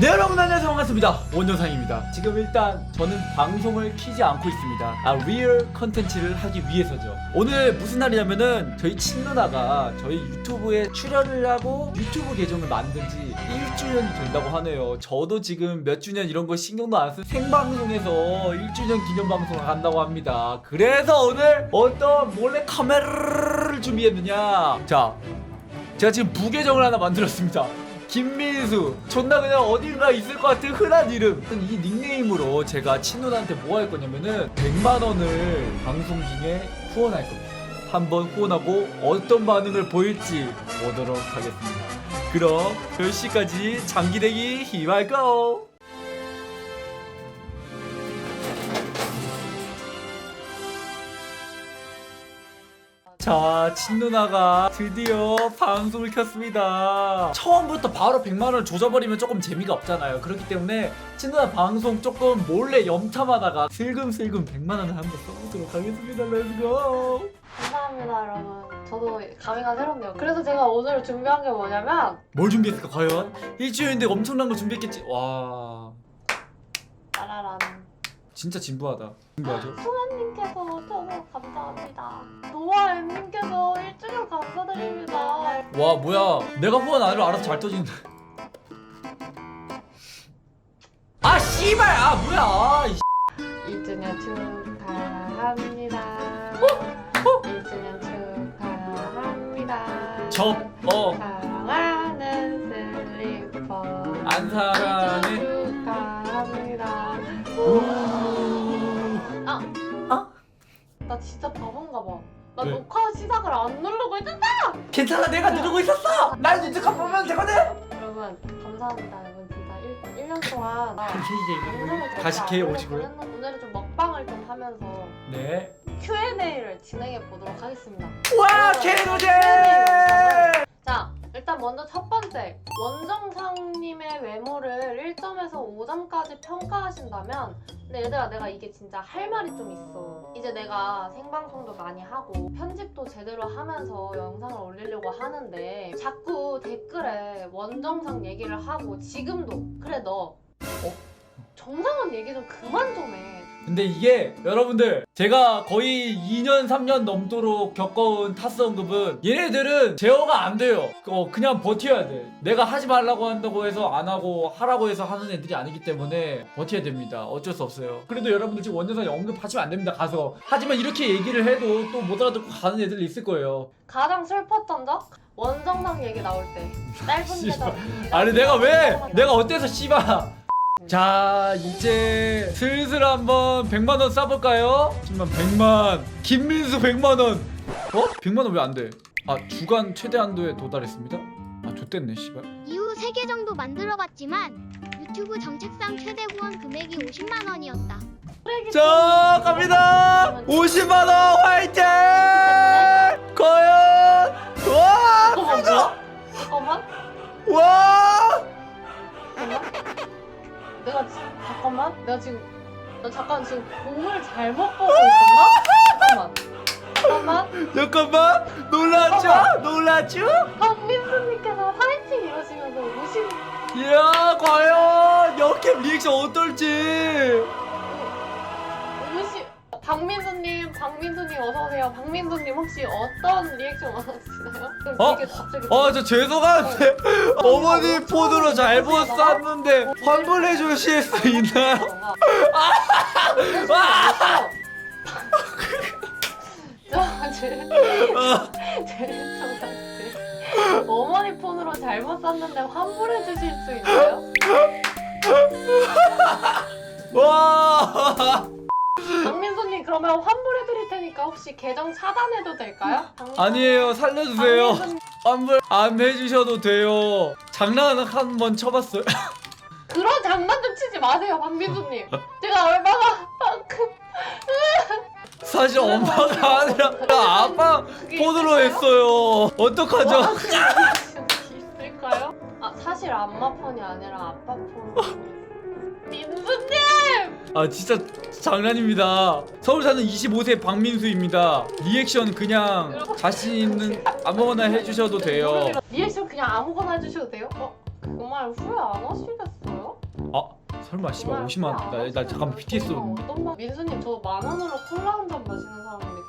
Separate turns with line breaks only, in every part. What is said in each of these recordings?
네 여러분 안녕하세요. 반갑습니다. 원정상입니다. 지금 일단 저는 방송을 키지 않고 있습니다. 아 리얼 컨텐츠를 하기 위해서죠. 오늘 무슨 날이냐면은 저희 친누나가 저희 유튜브에 출연을 하고 유튜브 계정을 만든 지 1주년이 된다고 하네요. 저도 지금 몇 주년 이런 거 신경도 안쓴 생방송에서 1주년 기념 방송을 한다고 합니다. 그래서 오늘 어떤 몰래 카메라를 준비했느냐. 자 제가 지금 부계정을 하나 만들었습니다. 김민수. 존나 그냥 어딘가 있을 것 같은 흔한 이름. 이 닉네임으로 제가 친누나한테 뭐 할 거냐면은 100만 원을 방송 중에 후원할 겁니다. 한번 후원하고 어떤 반응을 보일지 보도록 하겠습니다. 그럼 10시까지 장기대기 힘할거 자, 친누나가 드디어 방송을 켰습니다. 처음부터 바로 100만원을 조져버리면 조금 재미가 없잖아요. 그렇기 때문에 친누나 방송 조금 몰래 염탐하다가 슬금슬금 100만원을 한번 써보도록 하겠습니다. 렛츠고!
감사합니다 여러분 저도 감회가 새롭네요 그래서 제가 오늘 준비한 게 뭐냐면
뭘 준비했을까, 과연? 일주일인데 엄청난 거 준비했겠지? 와,
따라란
진짜 진부하다. 진부하죠?
소연님께서 너무 감사합니다 노아엠님께서 1주년 감사드립니다
와, 뭐야. 내가 후원 안 해도 알아서 잘 터지는데. 아, 씨발! 아, 뭐야! 아, 이
1주년 축하합니다
어?
1주년 축하합니다
접, 어.
사랑하는 슬리퍼
안 사랑해.
진짜 바본가 봐. 나
왜?
녹화 시작을 안 누르고 있었다!
괜찮아 내가 누르고 있었어 날 유튜브 보면 되거든
여러분, 감사합니다. 여러분, 진짜 1, 1년 동안 나
이제
영상을 절대
다시
안
오시고요
오늘은 좀 먹방을 좀 하면서
네
Q&A를 진행해 보도록 하겠습니다.
와.
자, 일단 먼저 첫 번째. 원정상님의 외모를 1점에서 5점까지 평가하신다면 근데 얘들아 내가 이게 진짜 할 말이 좀 있어. 이제 내가 생방송도 많이 하고 편집도 제대로 하면서 영상을 올리려고 하는데 자꾸 댓글에 원정상 얘기를 하고 지금도 그래 너
어?
정상원 얘기 좀 그만 좀 해.
근데 이게 여러분들 제가 거의 2년 3년 넘도록 겪어온 타스 언급은 얘네들은 제어가 안 돼요. 어, 그냥 버텨야 돼. 내가 하지 말라고 한다고 해서 안 하고 하라고 해서 하는 애들이 아니기 때문에 버텨야 됩니다. 어쩔 수 없어요. 그래도 여러분들 지금 원전상에 언급하시면 안 됩니다 가서. 하지만 이렇게 얘기를 해도 또 못 알아듣고 가는 애들이 있을 거예요.
가장 슬펐던 적? 원정상 얘기 나올 때. 짧은. 대답.
아니 내가 왜? 내가 어때서 씨발 자 이제 슬슬 한번 100만원 싸볼까요? 잠깐만 100만 김민수 100만원 어? 50만원 왜 안 돼 아 주간 최대 한도에 도달했습니다 아 좋댔네 씨발
이후 3개 정도 만들어봤지만 유튜브 정책상 최대 후원 금액이 50만 원이었다.
자 갑니다 50만원 화이팅 과연 와. 부자
잠깐만.
와.
내가 지, 잠깐만. 내가 지금 나 잠깐 지금 공을 잘못 보고 있었나? 잠깐만. 잠깐만.
잠깐만 놀랐죠? 놀랐죠?
박민수님께서 화이팅 이러시면서 50
이야 과연 역캠 리액션 어떨지
박민수님, 박민수님 어서 오세요. 박민수님 혹시 어떤 리액션 원하시나요?
어?
되게 갑자기
아저 죄송한데 어머니 폰으로 잘못 쐈는데 환불해 주실 수 있나요? 아,
제 어머니 폰으로 잘못 샀는데 환불해 주실 수 있나요?
와
박민수님 그러면 환불해 테니까 혹시 계정 차단해도 될까요?
아니에요 살려주세요 환불 안 해주셔도 돼요 장난 한 번 쳐봤어요
그런 장난 좀 치지 마세요, 박민수님. 제가 얼마나
사실 엄마가 아니라 아빠 폰으로 했어요 어떡하죠?
있을까요? 아 사실 엄마 폰이 아니라 아빠 폰. 민수님!
아 진짜 장난입니다. 서울 사는 25세 박민수입니다. 리액션 그냥 자신 있는 아무거나 해주셔도 돼요.
리액션 그냥 아무거나 해주셔도 돼요? 어? 그말 후회 안 하시겠어요?
설마 씨발 50만 원. 나, 나 잠깐만 BTS.
어떤 방 민수님 저 만 원으로 콜라 한 잔 마시는 사람인데 괜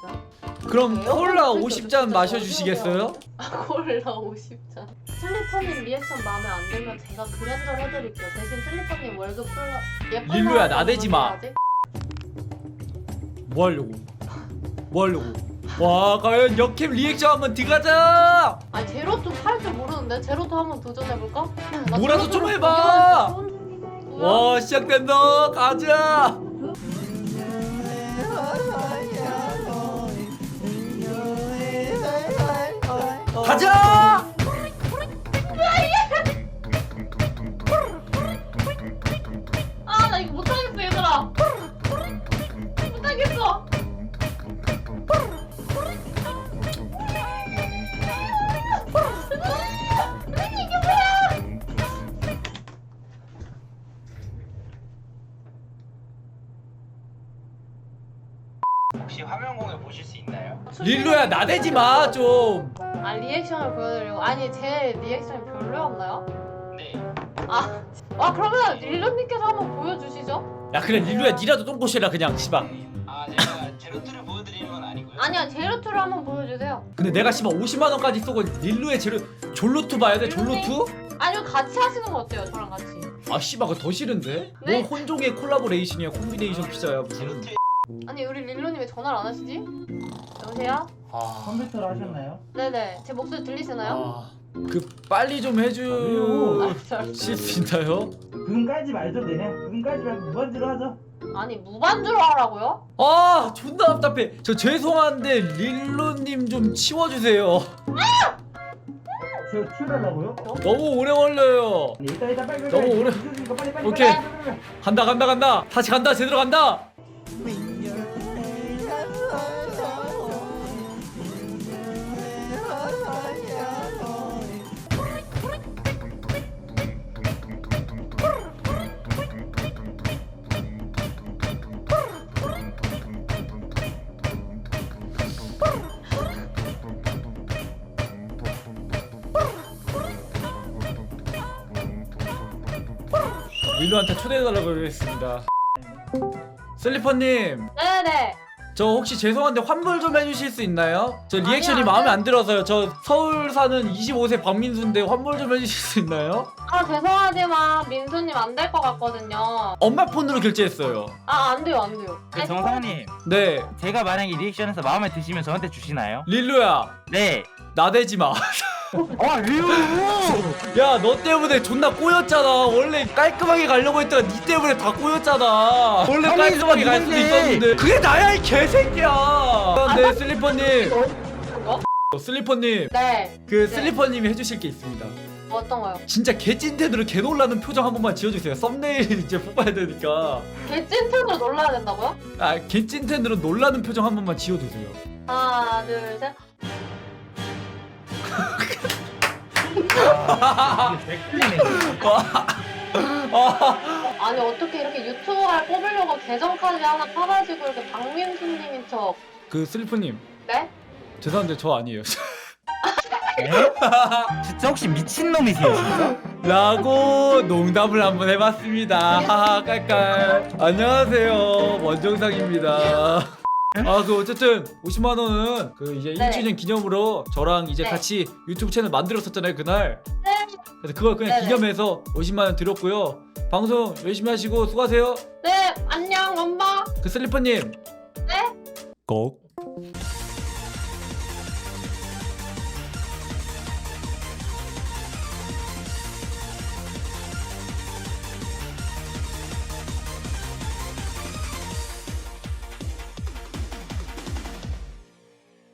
찮으시겠어요?
그럼
에어컨
콜라
틀때
50잔
진짜
마셔주시겠어요?
아 콜라 50잔. 슬리퍼님 리액션 마음에 안 들면 제가 그랜저 해드릴게요. 대신 슬리퍼님 월급 콜라 예쁜
릴루야, 나대지 마.
해야지.
뭐 하려고? 뭐 하려고? 와 과연 역캠 리액션 한번 들어가자.
아니 제로투 팔줄 모르는데 제로투 한번 도전해볼까? 나
뭐라도 좀 해봐.
뭐야?
와 시작된다. 가자. 가자.
아, 나 이거 못하겠어, 얘들아. 못하겠어.
혹시 화면 공유 보실 수 있나요?
릴루야 나대지 마 좀.
아, 리액션을 보여드리고. 아니, 제 리액션이 별로였나요?
네.
아, 아 그러면 릴루님께서 한번 보여주시죠.
야 그래 릴루야 니라도 똥꼬시라 그냥 씨발.
아 제가 제로투를 보여드리는 건 아니고요.
아니야, 제로투를 한번 보여주세요.
근데 내가 씨발 50만 원까지 쏘고 릴루의 제로 졸로투 봐야 돼 졸로투?
아니요, 같이 하시는 거 어때요, 저랑 같이?
아 씨발 그거 더 싫은데?
네.
뭐 혼종의 콜라보레이션이야 콤비네이션 피자야 무슨
제로투
아니, 우리 릴루님 왜 전화를 안 하시지? 여보세요?
아,
컴퓨터로 하셨나요?
네네, 제 목소리 들리시나요?
아, 그 빨리 좀 해주 실. 수 있나요?
그건 깔지 말죠 그냥 그건 깔지 말고 무반주로 하죠
아니, 무반주로 하라고요?
아 존나 답답해 저 죄송한데 릴루님 좀 치워주세요
저 출발하고요?
너무 오래 걸려요
네, 일단 일단 빨리 빨리
너무
빨리.
오래-
늦으니까 빨리 빨리
오케이.
빨리, 빨리, 빨리.
간다 간다 간다 다시 간다 제대로 간다 릴루한테 초대해달라고 그랬습니다 슬리퍼님
네네.
저 혹시 죄송한데 환불 좀 해주실 수 있나요? 저 리액션이
아니요,
마음에 안안 들어서요. 저 서울 사는 25세 박민수인데 환불 좀 해주실 수 있나요?
아, 죄송하지만 민수님 안 될 것 같거든요.
엄마 폰으로 결제했어요.
아, 안 돼요, 안 돼요.
그 정상님
네,
제가 만약에 리액션에서 마음에 드시면 저한테 주시나요?
릴루야
네.
나대지 마.
아 리우!
야, 너 때문에 존나 꼬였잖아. 원래 깔끔하게 가려고 했다가 니 때문에 다 꼬였잖아. 원래
형이
깔끔하게 갈 수도? 있었는데 그게 나야 이 개새끼야. 네, 슬리퍼님.
뭐?
어, 슬리퍼님.
네.
그 슬리퍼님이 해주실 게 있습니다.
어떤 거요?
진짜 개찐텐으로 개 놀라는 표정 한 번만 지어주세요. 썸네일 이제 뽑아야 되니까.
개 찐텐으로 놀라야 된다고요?
아 개찐텐으로 놀라는 표정 한 번만 지어주세요.
하나, 둘, 셋.
아,
아니, 어떻게 이렇게 유튜브를 뽑으려고 계정까지 하나 파가지고 이렇게 박민수님인 척.
그 슬리퍼님
네?
죄송한데 저 아니에요.
네? 진짜 혹시 미친놈이세요 진짜?
라고 농담을 한번 해봤습니다. 하하 깔깔. 안녕하세요 원정상입니다. 아 그 어쨌든 50만 원은 그 이제
네.
1주년 기념으로 저랑 이제
네.
같이 유튜브 채널 만들었었잖아요 그날.
네.
그래서 그걸 그냥
네네.
기념해서 50만 원 드렸고요. 방송 열심히 하시고 수고하세요.
네, 안녕, 엄마.
그 슬리퍼님.
네?
꼭